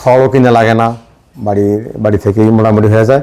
খড়ও কিনে লাগে না বাড়ি বাড়ি থেকেই মোটামুটি হয়ে যায়।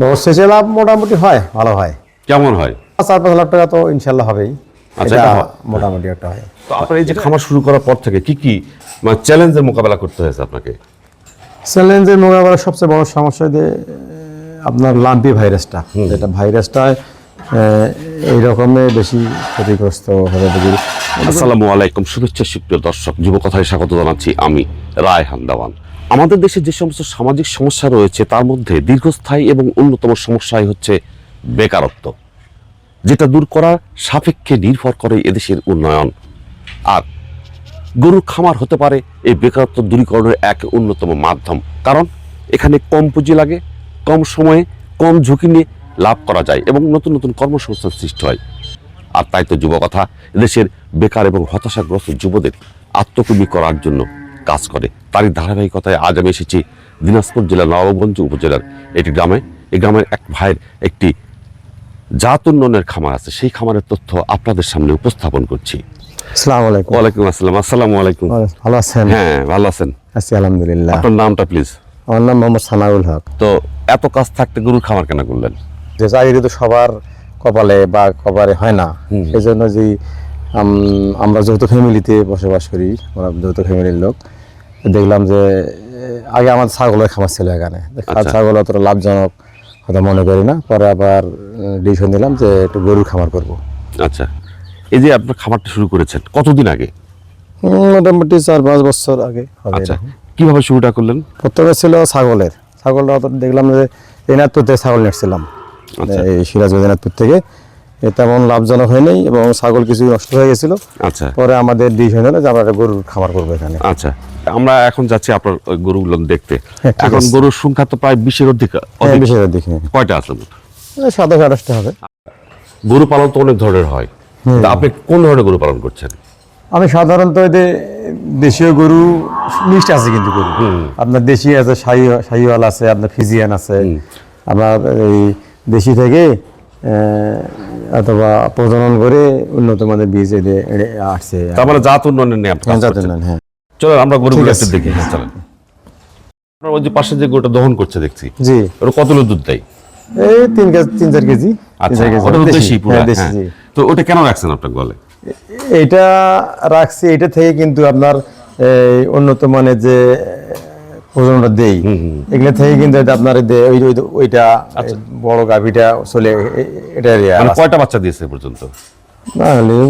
ব্যবস্থা হিসেবে লাভ মোটামুটি হয় ভালো হয়। কেমন হয়? চার পাঁচ লাখ টাকা তো ইনশাল্লাহ হবেই। আচ্ছা। মোটামুটি একটা হয়। তো আপনার এই যে খামার শুরু করার পর থেকে কি কি মানে চ্যালেঞ্জের মোকাবেলা করতে হয়েছে আপনাকে? চ্যালেঞ্জের মোকাবেলার সবচেয়ে বড় সমস্যা যে আপনার লাম্পি ভাইরাসটা। যেটা ভাইরাসটা এই রকমের বেশি ক্ষতিগ্রস্ত হয়ে দেখি আসসালামু আলাইকুম, শুভেচ্ছা, সুপ্রিয় দর্শক, যুবকথায় স্বাগত জানাচ্ছি আমি রায়হান দেওয়ান। আমাদের দেশে যে সমস্ত সামাজিক সমস্যা রয়েছে, তার মধ্যে দীর্ঘস্থায়ী এবং অন্যতম সমস্যাই হচ্ছে বেকারত্ব, যেটা দূর করার সাপেক্ষে নির্ভর করে এদেশের উন্নয়ন। আর গরুর খামার হতে পারে, এই বেকারত্ব দূরীকরণের এক অন্যতম মাধ্যম। কারণ এখানে কম পুঁজি লাগে, কম সময়ে কম ঝুঁকি নিয়ে লাভ করা যায় এবং নতুন নতুন কর্মসংস্থান সৃষ্টি হয়। আর তাই তো যুবকথা দেশের বেকার এবং হতাশাগ্রস্ত যুবদের আত্মকর্মী করার জন্য কাজ করে। তারই ধারাবাহিকতায় আজ আমি এসেছি দিনাজপুর জেলার নবাবগঞ্জ উপজেলার একটি গ্রামে। এই গ্রামের এক ভাইয়ের একটি জাত উন্নয়নের খামার আছে। সেই খামারের তথ্য আপনাদের সামনে উপস্থাপন করছি। আলাইকুম ওয়ালাইকুম আসসালাম। আসসালামু আলাইকুম। ভালো আছেন? হ্যাঁ ভালো আছেন। আছি আলহামদুলিল্লাহ। আপনার নামটা প্লিজ আমার নাম মোহাম্মদ সানাউল হক। তো এত কাজ থাকতে গরুর খামার কেন করলেন? যে চাকরি তো সবার কপালে বা কপালে হয় না। সেই জন্য যে আমরা যৌথ ফ্যামিলিতে বসবাস করি আমরা যৌথ ফ্যামিলির লোক। দেখলাম যে আগে আমার ছাগলের খামার ছিল এখানে। আচ্ছা। ছাগল অতটা লাভজনক হয়তো মনে করি না। পরে আবার ডিসিশন নিলাম যে একটু গরুর খামার করব। আচ্ছা। এই যে আপনার খামারটা শুরু করেছেন কতদিন আগে? মোটামুটি চার পাঁচ বছর আগে আচ্ছা। কীভাবে শুরুটা করলেন? প্রথমে ছিল ছাগলের। ছাগলটা অত দেখলাম যে এনাদপুর থেকে ছাগল নিচ্ছিলাম আচ্ছা। এই সিরাজগঞ্জ থেকে। তেমন লাভজনক হয়নি এবং ছাগল কিছু নষ্ট হয়ে গেছিল। আচ্ছা। পরে আমাদের ডিসিশন হলো যে আমরা একটা গরুর খামার করব এখানে। আচ্ছা। আমরা এখন যাচ্ছি আপনার গরুগুলো দেখতে। হ্যাঁ, এখন গরুর সংখ্যা তো প্রায় বিশের অধিক। হ্যাঁ অধিক। কয়টা আছে? সাতাশ আঠাশটা হবে। গরু পালন তো অনেক ধরনের হয়। আপনি কোন ধরনের গরু পালন করছেন? আমি সাধারণত এদের দেশীয় গরু মিষ্টি আছে কিন্তু গরু। আপনার দেশি আছে শাহি শাহিওয়াল আছে আপনার ফিজিয়ান আছে। আপনার এই দেশি থেকে অথবা প্রজনন করে উন্নত মানের বীজ এদের আসছে। তার মানে জাত উন্নয়নের নিয়ে করছেন। উন্নয়ন, হ্যাঁ। চলেন আমরা একটু আছে। দেখি হ্যাঁ, চলেন। আপনার ওই যে পাশে যে গরুটা দহন করছে দেখছি। জি। ওরা কতগুলো দুধ দেয়? এই তিন কেজি তিন চার কেজি। আচ্ছা ওটা তো দেশি, দেশি পুরো দেশি। তো ওটা কেন রাখছেন আপনার গলে এটা রাখছি এটা থেকে কিন্তু আপনার এই উন্নত মানের যে ওজনটা দেই। এগুলো থেকে কিন্তু আপনার ওই ওই- ওইটা আচ্ছা। বড় গাভিটা চলে এটা মানে কয়টা বাচ্চা দিয়েছে পর্যন্ত? না হলেও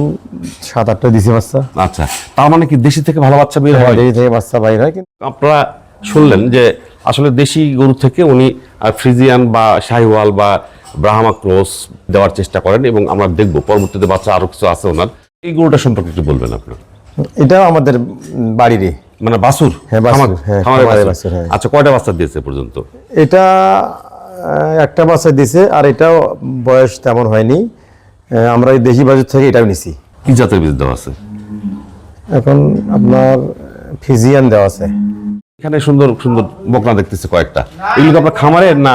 সাত আটটা দিছি বাচ্চা। আচ্ছা তার মানে কি দেশি থেকে ভালো বাচ্চা বের হয় ডেরি থেকে বাচ্চা বাইর হয় কিন্তু। আপনারা শুনলেন যে আসলে দেশি গরু থেকে উনি ফ্রিজিয়ান বা শাহিওয়াল বা ব্রাহ্মা ক্রস দেওয়ার চেষ্টা করেন এবং আমরা দেখব পরবর্তীতে বাচ্চা আরও কিছু আছে ওনার। এই গরুটা সম্পর্কে একটু বলবেন আপনার। এটাও আমাদের বাড়িরই। মানে বাসুর? হ্যাঁ, হ্যাঁ, হ্যাঁ। আচ্ছা কয়টা বাচ্চা দিয়েছে পর্যন্ত? এটা একটা বাচ্চা দিয়েছে আর এটাও বয়স তেমন হয়নি। আমরা এই দেশি বাজার থেকে এটাও নিছি। কি জাতের বীজ দেওয়া আছে? এখন আপনার ফিজিয়ান দেওয়া আছে। এখানে সুন্দর সুন্দর বকনা দেখতেছে কয়েকটা। এগুলো কি আপনার খামারের না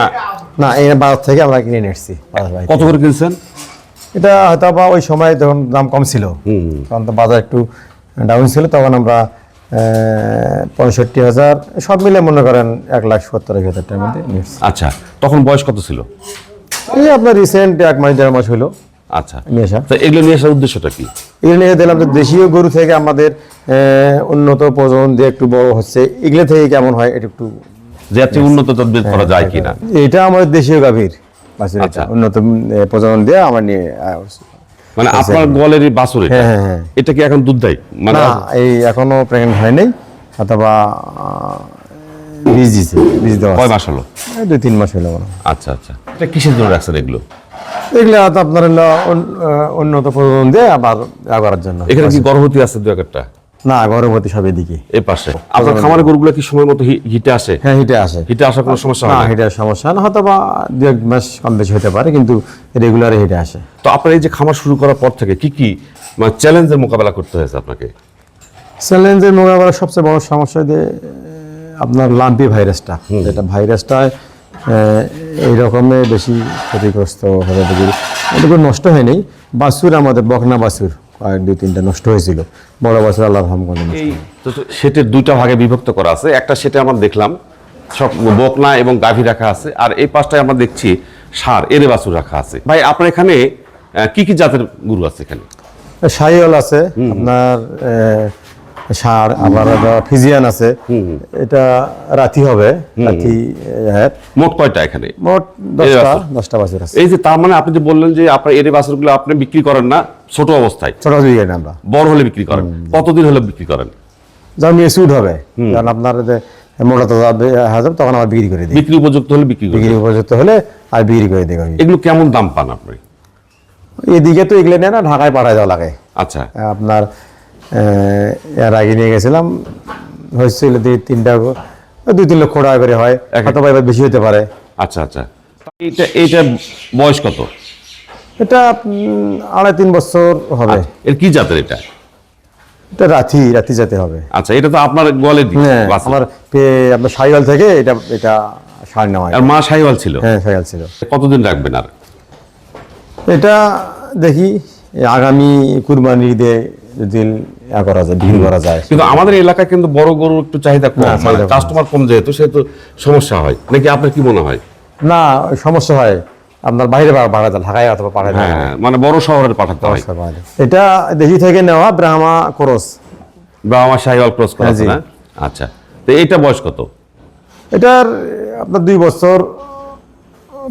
না এই বাজার থেকে আমরা কিনে নিয়ে এসেছি কত করে কিনছেন? এটা হয়তো বা ওই সময় যখন দাম কম ছিল তখন তো বাজার একটু ডাউন ছিল তখন আমরা পঁয়ষট্টি হাজার সব মিলে মনে করেন এক লাখ সত্তর হাজার টাকার মধ্যে আচ্ছা। তখন বয়স কত ছিল? এই আপনার রিসেন্ট এক মাস দেড় মাস হলো আচ্ছা। নিয়ে আসা। তো এগুলো নিয়ে আসার উদ্দেশ্যটা কি? এগুলো নিয়ে দিলাম যে দেশীয় গরু থেকে আমাদের উন্নত প্রজনন দিয়ে একটু বড় হচ্ছে। এগুলো থেকে কেমন হয় এটা একটু যে এত উন্নত তদবির করা যায় কিনা? এটা আমাদের দেশীয় গাভীর আচ্ছা। উন্নত প্রজনন দিয়ে আমার নিয়ে মানে আপনার গোয়ালেরই বাছুর এটা। হ্যাঁ হ্যাঁ হ্যাঁ। এটা কি এখন দুধ দেয় মানে না এই এখনও প্রেগনেন্ট হয় নাই অথবা বীজ দিছে বীজ দেওয়া কয় মাস হলো? দুই তিন মাস হলো আচ্ছা আচ্ছা। এটা কিসের জন্য রাখছেন এগুলো? এগুলো তো আপনার উন্নত প্রজনন দিয়ে আবার করার জন্য। এখানে কি গর্ভবতী আছে দু একটা? না গর্ভবতী সব এদিকে। এই পাশে। আপনার খামারের গরুগুলো কি সময় মতো হিটে আসে? হ্যাঁ হিটে আসে। হিটে আসার কোনো সমস্যা না হয় না হিটের সমস্যা না হয়তো বা দু এক মাস কম বেশি হতে পারে কিন্তু রেগুলার হিটে আসে। তো আপনার এই যে খামার শুরু করার পর থেকে কি কি মানে চ্যালেঞ্জের মোকাবেলা করতে হয়েছে আপনাকে? চ্যালেঞ্জের মোকাবেলার সবচেয়ে বড় সমস্যা যে আপনার লাম্পি ভাইরাসটা। যেটা ভাইরাসটা এই রকমের বেশি ক্ষতিগ্রস্ত হয়ে দেখি এটুকু নষ্ট হয়নি। বাছুর আমাদের বকনা বাছুর। কয়েক দুই তিনটা নষ্ট হয়েছিল। বড় বছর আল্লাহ রহম করে নষ্ট এই হয়নি। তো তো সেটের দুইটা ভাগে বিভক্ত করা আছে। একটা সেটে আমরা দেখলাম সব বকনা এবং গাভী রাখা আছে আর এই পাশটায় আমরা দেখছি সার এরে বাছুর রাখা আছে। ভাই আপনার এখানে কি কি জাতের গরু আছে এখানে? শাহিওয়াল আছে আপনার সার আবার ফিজিয়ান আছে। এটা রাতি হবে রাতি হ্যাঁ। মোট কয়টা এখানে? মোট দশটা? দশটা বাছুর আছে। এই যে তার মানে আপনি যে বললেন যে আপনার এরে বাছুরগুলো আপনি বিক্রি করেন না ছোট অবস্থায়। ছোট না আমরা। বড় হলে বিক্রি করেন। কতদিন হলে বিক্রি করেন? যখন মেসুড হবে কারণ আপনার মোটা তো হাজার তখন আবার বিক্রি করে দিই। বিক্রি উপযুক্ত হলে বিক্রি বিক্রি উপযুক্ত হলে আর বিক্রি করে দিই এগুলো কেমন দাম পান আপনি? এদিকে তো এগুলো নেয় না ঢাকায় পাঠায় দেওয়া লাগে। আচ্ছা। আপনার এর আগে নিয়ে গেছিলাম। হয়েছিল দুই তিনটা দুই তিন লক্ষ টাকা করে হয়। এক- হয়তো বা এবার বেশি হতে পারে। আচ্ছা আচ্ছা। এইটা এইটা বয়স কত? এটা আড়াই তিন বছর হবে। এর কি জাতের এটা? এটা রাতি রাতি যেতে হবে। আচ্ছা এটা তো আপনার গলে হ্যাঁ আমার আপনার সাইওয়াল থেকে এটা এটা সার নেওয়া হয়। আর মা সাহিওয়াল ছিল? হ্যাঁ সাইওয়াল ছিল। কতদিন রাখবেন আর? এটা দেখি আগামী কুরবানি ঈদে যদি করা যায় বিক্রি করা যায়। কিন্তু আমাদের এলাকায় কিন্তু বড় গরুর একটু চাহিদা কম কাস্টমার কম। যেহেতু সেহেতু সমস্যা হয়। নাকি আপনার কি মনে হয়? না সমস্যা হয়। আপনার বাইরে পাঠাতে ঢাকায় অথবা পাঠাতে হ্যাঁ মানে বড় শহরে পাঠাতে হয়। হয়। এটা দেশি থেকে নেওয়া ব্রাহ্মা ক্রস। বা আমার সাহিওয়াল ক্রস করা হ্যাঁ। না? আচ্ছা। তো এইটা বয়স কত? এটার আপনার দুই বছর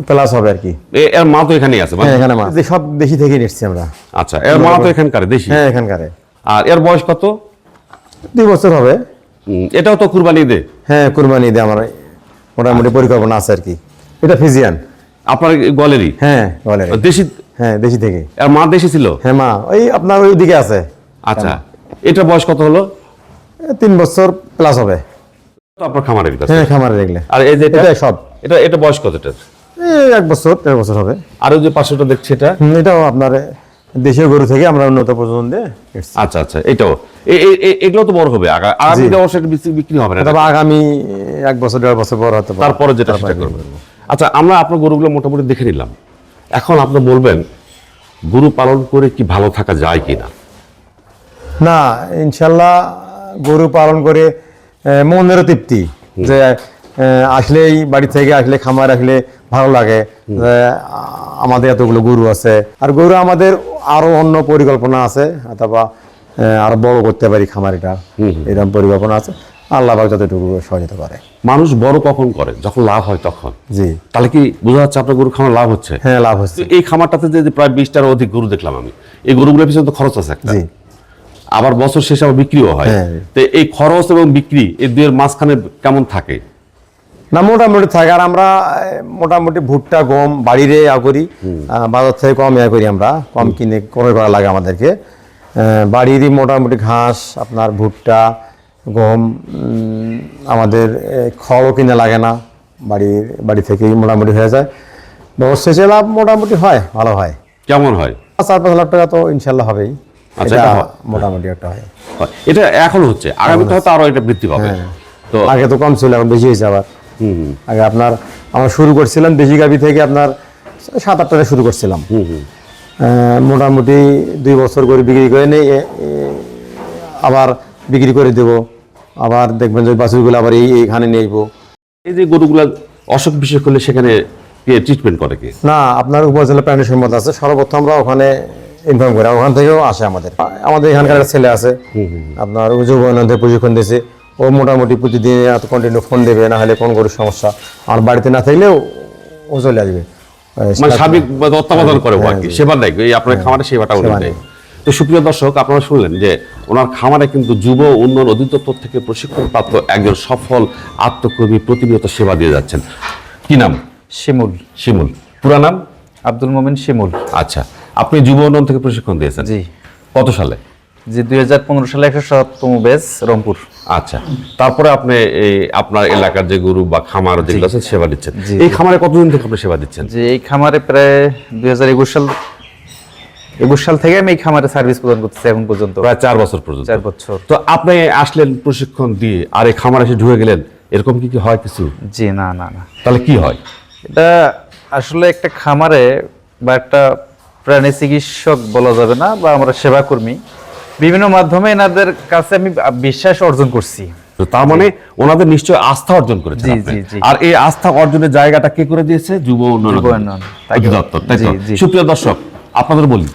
প্লাস হবে আর কি। এর মা তো এখানেই আছে মানে- হ্যাঁ এখানে মাছ সব দেশি থেকে নিচ্ছি আমরা। আচ্ছা এর মা তো এখানকার দেশি? হ্যাঁ এখানকারে আর এর বয়স কত? দুই বছর হবে। এটাও তো কুরবানি দে হ্যাঁ কুরবানি ঈদে আমার মোটামুটি পরিকল্পনা আছে আর কি। এটা ফিজিয়ান। আপনার গলেরই? হ্যাঁ দেশি? হ্যাঁ দেশি থেকে। এর মা দেশি ছিল? হ্যাঁ মা ওই আপনার ওই দিকে আছে। আচ্ছা। এটা বয়স কত হলো? তিন বছর প্লাস হবে। তো আপনার খামারের কাছে। হ্যাঁ খামারে দেখলে আর এই যে এটা সব। এটা এটা বয়স কত এটার এক বছর দেড় বছর হবে। আর ওই যে পাঁচশোটা দেখছি এটা। এটাও আপনার দেশীয় গরু থেকে আমরা উন্নত প্রজনন দিয়ে আচ্ছা আচ্ছা এটাও। এগুলো তো বড় হবে। আগা- আগামী এটা বিক্রি- হবে না আগামী এক বছর দেড় বছর পর হতে পারে। তারপরে যেটা সেটা করবেন। আচ্ছা আমরা আপনার গরুগুলো মোটামুটি দেখে নিলাম। এখন আপনি বলবেন গরু পালন করে কি ভালো থাকা যায় কিনা? না না ইনশাল্লাহ গরু পালন করে আহ, মনেরও তৃপ্তি যে আসলেই বাড়ি থেকে আসলে খামার আসলে ভালো লাগে। আমাদের এতগুলো গরু আছে। আর গরু আমাদের আরও অন্য পরিকল্পনা আছে অথবা আরও বড় করতে পারি খামারিটা এরকম পরিকল্পনা আছে। আল্লাহ পাক যতটুকু সহযোগিতা করে। মানুষ বড় কখন করে? যখন লাভ হয় তখন? জি। তাহলে কি বোঝা যাচ্ছে আপনার গরু খামার লাভ হচ্ছে? হ্যাঁ লাভ হচ্ছে। এই খামারটাতে যে প্রায় বিশটার অধিক গরু দেখলাম আমি এই গরুগুলোর পিছনে তো খরচ আছে একটা। জি। আবার বছর শেষে আবার বিক্রিও হয়। হ্যাঁ। তো এই খরচ এবং বিক্রি এই দুয়ের মাঝখানে কেমন থাকে? না মোটামুটি থাকে। আর আমরা মোটামুটি ভুট্টা গম বাড়িরে ইয়া করি। বাজার থেকে কম ইয়া করি আমরা। কম কিনে ক্রয় করা লাগে আমাদেরকে। বাড়িরই মোটামুটি ঘাস আপনার ভুট্টা গম আমাদের খড়ও কিনে লাগে না। বাড়ির বাড়ি থেকেই মোটামুটি হয়ে যায়। ব্যবস্থা লাভ মোটামুটি হয় ভালো হয়। কেমন হয়? চার পাঁচ লাখ টাকা তো ইনশাল্লাহ হবেই। আচ্ছা। মোটামুটি একটা হয়। এটা এখন হচ্ছে। আগামীতে হয়তো আরও এটা বৃদ্ধি পাবে। হ্যাঁ। তো আগে তো কম ছিল এখন বেশি হয়েছে আবার। আগে আপনার আমরা শুরু করছিলাম দেশি গাভি থেকে আপনার সাত আট টাকা শুরু করছিলাম। মোটামুটি দুই বছর করে বিক্রি করে এ- আবার বিক্রি করে দেব। আবার দেখবেন যে বাছুরগুলো আবার এই এইখানে নিয়ে আসব। এই যে গরুগুলা অসুখ বিসুখ করলে সেখানে ট্রিটমেন্ট করে কি? না আপনার উপজেলা প্রাণী সম্পদ আছে সর্বপ্রথম আমরা ওখানে ইনফর্ম করি ওখান থেকেও আসে আমাদের। আমাদের এখানকার ছেলে আছে আপনার যুবনন্দের প্রশিক্ষণ দিয়েছে। ও মোটামুটি প্রতিদিন এত কন্টিনিউ ফোন দেবে না হলে কোন গরুর সমস্যা। আর বাড়িতে না থাকলেও ও চলে আসবে। মানে বা তত্ত্বাবধান করে ও সেবা দেয় এই আপনার খামারে সেবাটা উনি দেয় তো সুপ্রিয় দর্শক আপনারা শুনলেন যে ওনার খামারে কিন্তু যুব উন্নয়ন অধিদপ্তর থেকে প্রশিক্ষণপ্রাপ্ত একজন সফল আত্মকর্মী প্রতিনিয়ত সেবা দিয়ে যাচ্ছেন। কি নাম? শিমুল। শিমুল। পুরা নাম? আব্দুল মোমিন শিমুল। আচ্ছা আপনি যুব উন্নয়ন থেকে প্রশিক্ষণ দিয়েছেন। জি। কত সালে? জি দুই হাজার পনেরো সালে একশো সাততম বেস রংপুর। আচ্ছা তারপরে আপনি এই আপনার এলাকার যে গরু বা খামার যেগুলো আছে সেবা দিচ্ছেন। এই খামারে কতদিন থেকে আপনি সেবা দিচ্ছেন? যে এই খামারে প্রায় দুই হাজার একুশ সাল একুশ সাল থেকে আমি এই খামারে সার্ভিস প্রদান করতেছি এখন পর্যন্ত। প্রায় চার বছর পর্যন্ত। চার বছর। তো আপনি আসলেন প্রশিক্ষণ দিয়ে আর এই খামারে এসে ঢুকে গেলেন এরকম কি কি হয় কিছু? জি না না না। তাহলে কি হয়? এটা আসলে একটা খামারে বা একটা প্রাণী চিকিৎসক বলা যাবে না বা আমরা সেবা কর্মী বিভিন্ন মাধ্যমে এনাদের কাছে আমি বিশ্বাস অর্জন করছি। তার মানে ওনাদের নিশ্চয় আস্থা অর্জন করেছে। আর এই আস্থা অর্জনের জায়গাটা কে করে দিয়েছে? যুব উন্নয়ন। অধিদপ্তর। তাই। সুপ্রিয় দর্শক আপনাদের বলি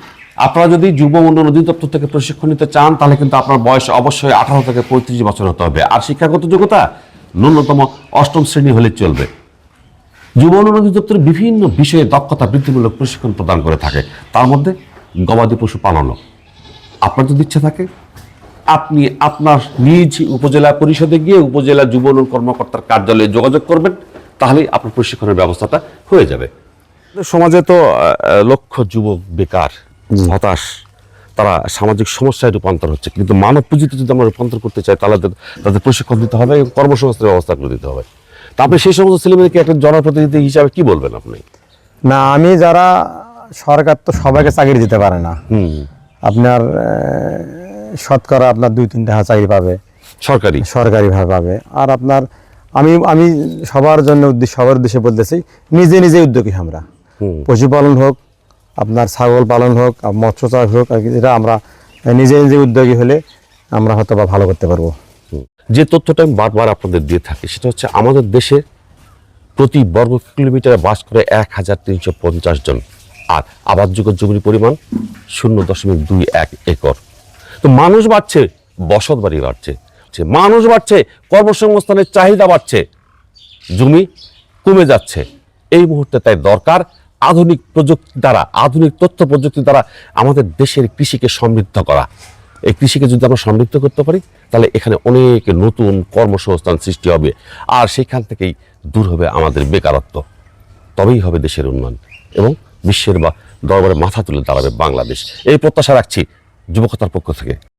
আপনারা যদি যুব উন্নয়ন অধিদপ্তর থেকে প্রশিক্ষণ নিতে চান তাহলে কিন্তু আপনার বয়স অবশ্যই আঠারো থেকে পঁয়ত্রিশ বছর হতে হবে। আর শিক্ষাগত যোগ্যতা ন্যূনতম অষ্টম শ্রেণি হলে চলবে। যুব উন্নয়ন অধিদপ্তর বিভিন্ন বিষয়ে দক্ষতা বৃদ্ধিমূলক প্রশিক্ষণ প্রদান করে থাকে। তার মধ্যে গবাদি পশু পালনও। আপনার যদি ইচ্ছা থাকে আপনি আপনার নিজ উপজেলা পরিষদে গিয়ে উপজেলা যুব উন্নয়ন কর্মকর্তার কার্যালয়ে যোগাযোগ করবেন তাহলেই আপনার প্রশিক্ষণের ব্যবস্থাটা হয়ে যাবে। সমাজে তো লক্ষ যুবক বেকার হতাশ তারা সামাজিক সমস্যায় রূপান্তর হচ্ছে। কিন্তু মানব পুঁজিতে যদি আমরা রূপান্তর করতে চাই তাহলে তাদের- প্রশিক্ষণ দিতে হবে এবং কর্মসংস্থানের ব্যবস্থা করে দিতে হবে। তা আপনি সেই সমস্ত ছেলেমেয়েকে একটা জনপ্রতিনিধি হিসাবে কি বলবেন আপনি? না আমি যারা সরকার তো সবাইকে চাকরি দিতে পারে না। হুম। আপনার শতকরা আপনার দুই তিনটা চাকরি পাবে। সরকারি? সরকারিভাবে পাবে। আর আপনার আমি আমি সবার জন্য উদ্দেশ্য সবার উদ্দেশ্যে বলতেছি নিজে নিজে উদ্যোগী আমরা। পশুপালন হোক আপনার ছাগল পালন হোক মৎস্য চাষ হোক আর কি, এটা আমরা নিজে নিজে উদ্যোগী হলে আমরা হয়তো বা ভালো করতে পারব। যে তথ্যটা আমি বারবার আপনাদের দিয়ে থাকি সেটা হচ্ছে আমাদের দেশে প্রতি বর্গ কিলোমিটারে বাস করে এক হাজার তিনশো পঞ্চাশ জন আর আবাদযোগ্য জমির পরিমাণ শূন্য দশমিক দুই এক একর। তো মানুষ বাড়ছে, বসত বাড়ি বাড়ছে। মানুষ বাড়ছে, কর্মসংস্থানের চাহিদা বাড়ছে, জমি কমে যাচ্ছে। এই মুহূর্তে তাই দরকার আধুনিক প্রযুক্তি দ্বারা, আধুনিক তথ্য প্রযুক্তি দ্বারা আমাদের দেশের কৃষিকে সমৃদ্ধ করা। এই কৃষিকে যদি আমরা সমৃদ্ধ করতে পারি, তাহলে এখানে অনেক নতুন কর্মসংস্থান সৃষ্টি হবে আর সেখান থেকেই দূর হবে আমাদের বেকারত্ব। তবেই হবে দেশের উন্নয়ন। এবং বিশ্বের বা দরবারে মাথা তুলে দাঁড়াবে বাংলাদেশ। এই প্রত্যাশা রাখছি যুবকতার পক্ষ থেকে।